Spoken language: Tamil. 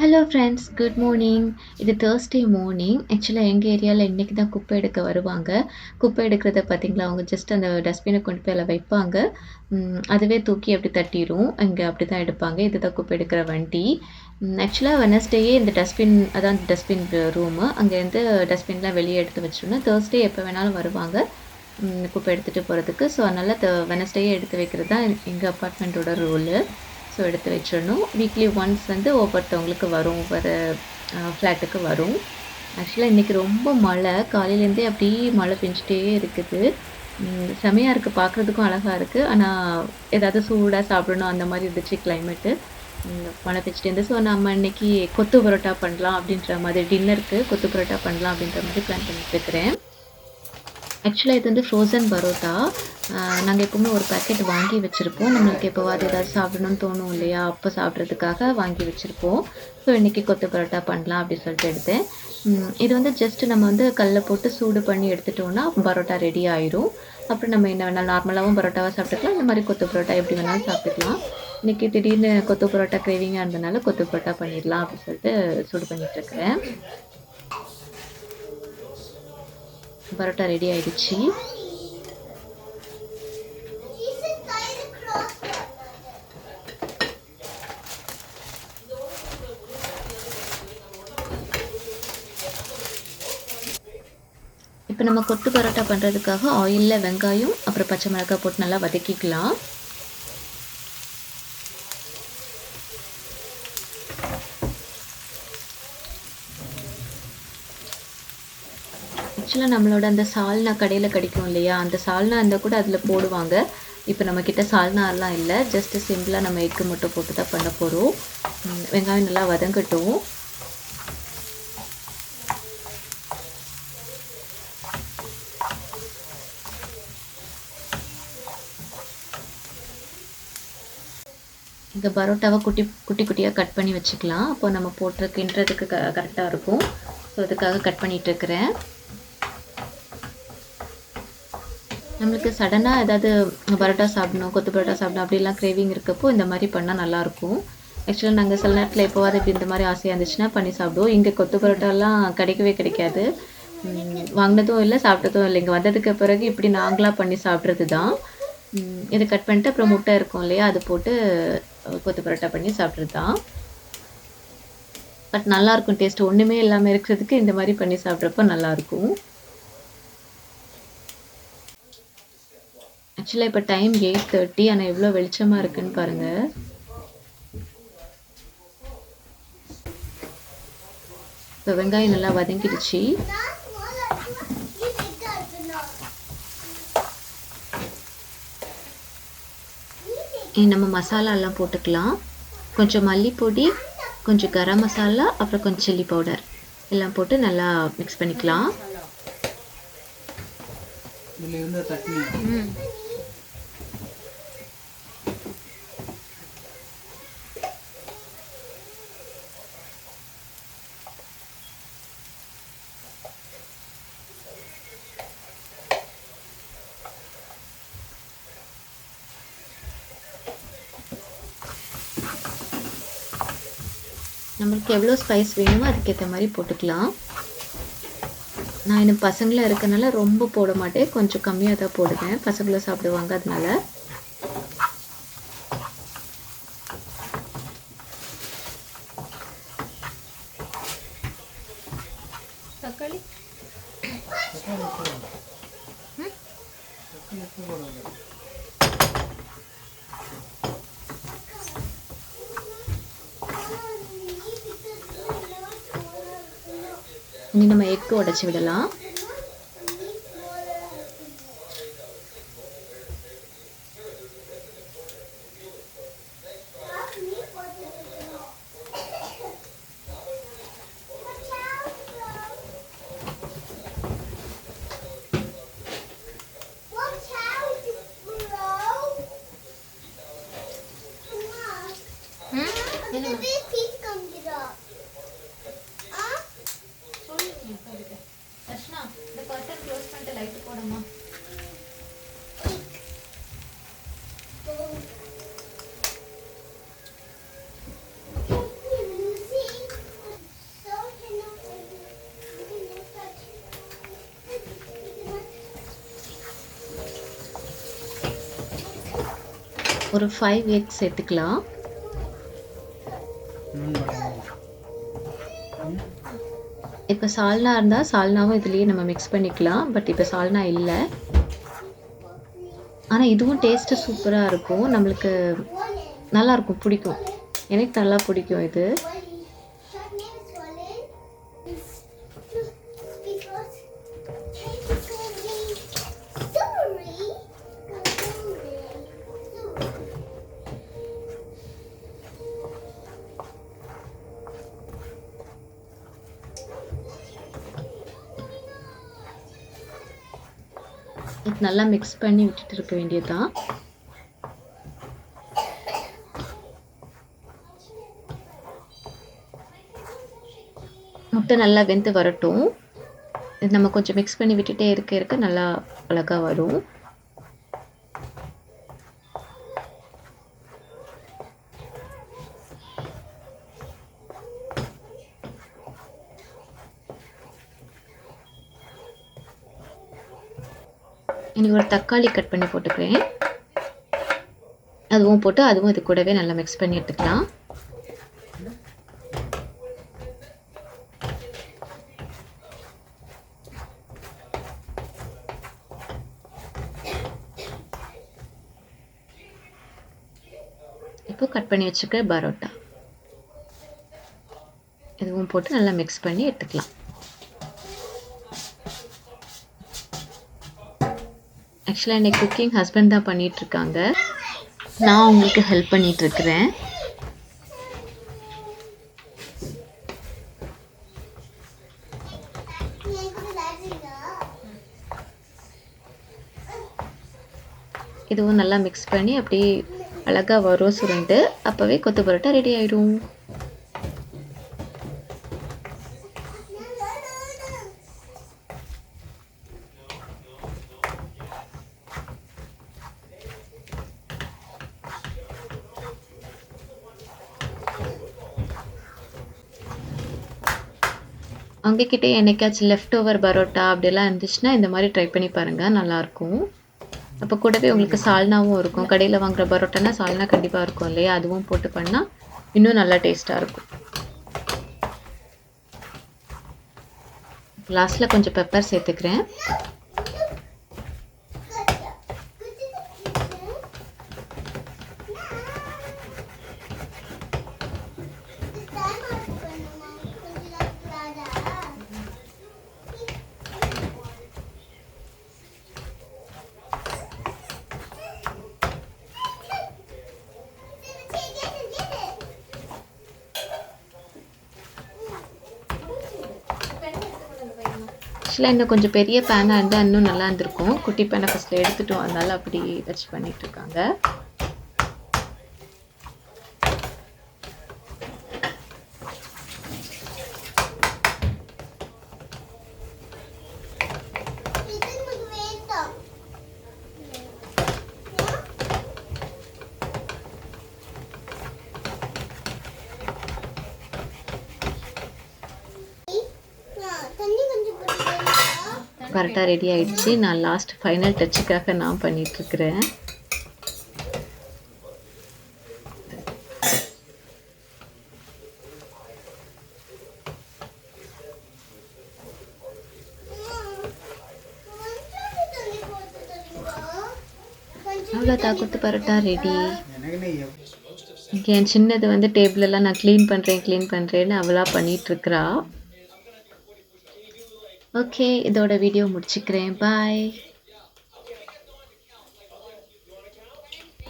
ஹலோ ஃப்ரெண்ட்ஸ் குட் மார்னிங் இது தேர்ஸ்டே மார்னிங் ஆக்சுவலாக எங்கள் ஏரியாவில் இன்றைக்கி தான் குப்பை எடுக்க வருவாங்க. குப்பை எடுக்கிறத பார்த்தீங்களா அவங்க ஜஸ்ட் அந்த டஸ்ட்பினை கொண்டு போய் அதில் வைப்பாங்க. அதுவே தூக்கி அப்படி தட்டிடும் இங்கே அப்படி தான் எடுப்பாங்க இதுதான் குப்பை எடுக்கிற வண்டி. ஆக்சுவலாக வெனஸ்டேயே இந்த டஸ்ட்பின் அதான் டஸ்ட்பின் ரூமு அங்கேருந்து டஸ்ட்பின்லாம் வெளியே எடுத்து வச்சிட்டோம்னா தேர்ஸ்டே எப்போ வேணாலும் வருவாங்க. குப்பை எடுத்துகிட்டு போகிறதுக்கு ஸோ அதனால் த வெனஸ்டேயே எடுத்து வைக்கிறது தான் எங்கள் அப்பார்ட்மெண்ட்டோட ரூலு ஸோ எடுத்து வச்சிடணும். வீக்லி ஒன்ஸ் வந்து ஒவ்வொருத்தவங்களுக்கு வரும். ஒவ்வொரு ஃப்ளாட்டுக்கு வரும். ஆக்சுவலாக இன்றைக்கி ரொம்ப மழை. காலையிலேருந்தே அப்படியே மழை பெஞ்சிட்டே இருக்குது. செமையாக இருக்குது பார்க்குறதுக்கும் அழகாக இருக்குது ஆனால் ஏதாவது சூடாக சாப்பிடணும். அந்த மாதிரி இருந்துச்சு கிளைமேட்டு மழை பெஞ்சிட்டே இருந்து ஸோ நம்ம இன்னைக்கு கொத்து பரோட்டா பண்ணலாம் அப்படின்ற மாதிரி டின்னருக்கு கொத்து பரோட்டா பண்ணலாம் அப்படின்ற மாதிரி பிளான் பண்ணிட்டு இருக்கிறேன். ஆக்சுவலாக இது வந்து ஃப்ரோசன் பரோட்டா. நாங்கள் எப்பவுமே ஒரு பேக்கெட் வாங்கி வச்சுருப்போம். நம்மளுக்கு எப்போவாது ஏதாவது சாப்பிடணும்னு தோணும் இல்லையா அப்போ சாப்பிட்றதுக்காக வாங்கி வச்சுருப்போம். ஸோ இன்றைக்கி கொத்து பரோட்டா பண்ணலாம் அப்படின்னு சொல்லிட்டு எடுத்தேன். இது வந்து ஜஸ்ட் நம்ம வந்து கல்லில் போட்டு சூடு பண்ணி எடுத்துட்டோம்னா பரோட்டா ரெடி ஆயிரும். அப்புறம் நம்ம என்ன வேணாலும் நார்மலாகவும் பரோட்டாவாக சாப்பிட்டுக்கலாம். இந்த மாதிரி கொத்து பரோட்டா எப்படி வேணாலும் சாப்பிட்டுக்கலாம். இன்றைக்கி திடீர்னு கொத்து பரோட்டா கிரேவிங்காக இருந்தனால கொத்து பரோட்டா பண்ணிடலாம் அப்படின்னு சொல்லிட்டு சூடு பண்ணிகிட்ருக்கிறேன் இருக்கிறேன் பரோட்டா ரெடி ஆயிடுச்சு. இப்போ நம்ம கொத்து பரோட்டா பண்ணுறதுக்காக ஆயிலில் வெங்காயம் அப்புறம் பச்சை மிளகாய் போட்டு நல்லா வதக்கிக்கலாம். ஆக்சுவலாக நம்மளோட அந்த சால்னா கடையில் கிடைக்கும் இல்லையா? அந்த சால்னா இருந்தால் கூட அதில் போடுவாங்க. இப்போ நம்மக்கிட்ட சால்னாலாம் இல்லை. ஜஸ்ட்டு சிம்பிளாக நம்ம எக்கு மட்டும் போட்டு தான் பண்ண போகிறோம் வெங்காயம் நல்லா வதங்கட்டும். இந்த பரோட்டாவை குட்டி குட்டி குட்டியாக கட் பண்ணி வச்சுக்கலாம். அப்போ நம்ம போட்டு கிண்டுறதுக்கு க கரெக்டாக இருக்கும். ஸோ அதுக்காக கட் பண்ணிட்டு இருக்கிறேன் நம்மளுக்கு சடனாக ஏதாவது பரோட்டா சாப்பிடணும் கொத்து பரோட்டா சாப்பிடணும் அப்படிலாம் கிரேவிங் இருக்கப்போ இந்த மாதிரி பண்ணால் நல்லாயிருக்கும். ஆக்சுவலாக நாங்கள் சில நேரத்தில் எப்போவாது இப்படி இந்த மாதிரி ஆசையாக இருந்துச்சுன்னா பண்ணி சாப்பிடுவோம். இங்கே கொத்து பரோட்டாலாம் கிடைக்கவே கிடைக்காது. வாங்கினதும் இல்லை சாப்பிட்டதும் இல்லை. இங்கே வந்ததுக்கு பிறகு இப்படி நாங்களாக பண்ணி சாப்பிட்றது தான் இதை கட் பண்ணிட்டு அப்புறம் முட்டை இருக்கும் இல்லையா அது போட்டு கொத்து பரோட்டா பண்ணி சாப்பிட்றது தான் பட் நல்லாயிருக்கும் டேஸ்ட் ஒன்றுமே இல்லாமல் இருக்கிறதுக்கு இந்த மாதிரி பண்ணி சாப்பிட்றப்ப நல்லாயிருக்கும். ஆக்சுவலாக இப்போ டைம் எயிட் தேர்ட்டி ஆனால் எவ்வளோ வெளிச்சமாக இருக்குன்னு பாருங்கள் இப்போ வெங்காயம் நல்லா வதங்கிடுச்சு. நம்ம மசாலா எல்லாம் போட்டுக்கலாம். கொஞ்சம் மல்லிப்பொடி கொஞ்சம் கரம் மசாலா அப்புறம் கொஞ்சம் சில்லி பவுடர். எல்லாம் போட்டு நல்லா மிக்ஸ் பண்ணிக்கலாம். நம்மளுக்கு எவ்வளோ ஸ்பைஸ் வேணுமோ அதுக்கேற்ற மாதிரி போட்டுக்கலாம். நான் எனக்கு பசங்களாம் இருக்கனால ரொம்ப போட மாட்டேன். கொஞ்சம் கம்மியாக தான் போடுவேன். பசங்களும் சாப்பிடுவாங்க அதனால. தக்காளி? இனி நம்ம எக்கு உடைச்சி விடலாம். தர்ஷனா போட்டு லைட்டு போடமா? ஒரு ஃபைவ் எக்ஸ் எடுத்துக்கலாம் இப்போ சால்னா இருந்தால் சால்னாவும் இதுலேயே நம்ம மிக்ஸ் பண்ணிக்கலாம். பட் இப்போ சால்னா இல்லை. ஆனால் இதுவும் டேஸ்ட்டு சூப்பராக இருக்கும். நம்மளுக்கு நல்லாயிருக்கும். பிடிக்கும். எனக்கு நல்லா பிடிக்கும் இது. நல்லா மிக்ஸ் பண்ணி விட்டுட்டு இருக்க வேண்டியதுதான். முட்டை நல்லா வெந்து வரட்டும். நம்ம கொஞ்சம் மிக்ஸ் பண்ணி விட்டுட்டே இருக்க இருக்க நல்லா அழகாக வரும். இனி ஒரு தக்காளி கட் பண்ணி போட்டுக்கிறேன். அதுவும் போட்டு அதுவும் இது கூடவே நல்லா மிக்ஸ் பண்ணி எடுத்துக்கலாம். இப்போ கட் பண்ணி வச்சுக்க பரோட்டா. இதுவும் போட்டு நல்லா மிக்ஸ் பண்ணி எடுத்துக்கலாம். ஆக்சுவலாக என்னை குக்கிங் ஹஸ்பண்ட் தான் பண்ணிகிட்ருக்காங்க நான் உங்களுக்கு ஹெல்ப் பண்ணிகிட்ருக்குறேன் இதுவும் நல்லா மிக்ஸ் பண்ணி அப்படியே அழகாக வரும் சுருண்டு அப்போவே கொத்து பரோட்டா ரெடி ஆயிடும் அவங்கக்கிட்டே என்னைக்காச்சும் லெஃப்ட் ஓவர் பரோட்டா அப்படிலாம் இருந்துச்சுன்னா இந்த மாதிரி ட்ரை பண்ணி பாருங்கள் நல்லாயிருக்கும். அப்போ கூடவே உங்களுக்கு சால்னாவும் இருக்கும். கடையில் வாங்குற பரோட்டானா சால்னா கண்டிப்பாக இருக்கும் இல்லையா? அதுவும் போட்டு பண்ணால் இன்னும் நல்லா டேஸ்ட்டாக இருக்கும். லாஸ்ட்டில் கொஞ்சம் பெப்பர் சேர்த்துக்கிறேன். ஆக்சுவலாக இன்னும் கொஞ்சம் பெரிய பேனாக இருந்தால் இன்னும் நல்லா இருந்திருக்கும். குட்டி பேனை ஃபஸ்ட்டில் எடுத்துட்டோம். அதனால அப்படி வச்சு பண்ணிட்டு கரெக்டாக ரெடி ஆகிடுச்சு நான் லாஸ்ட் ஃபைனல் டச்சுக்காக நான் பண்ணிகிட்ருக்குறேன் அவ்வளோதா கொடுத்து பரோட்டா ரெடி என் சின்னது வந்து டேபிளெல்லாம் நான் க்ளீன் பண்ணுறேன் க்ளீன் பண்ணுறேன்னு அவளா பண்ணிகிட்ருக்குறா ஓகே இதோட வீடியோ முடிச்சுக்கிறேன். பாய்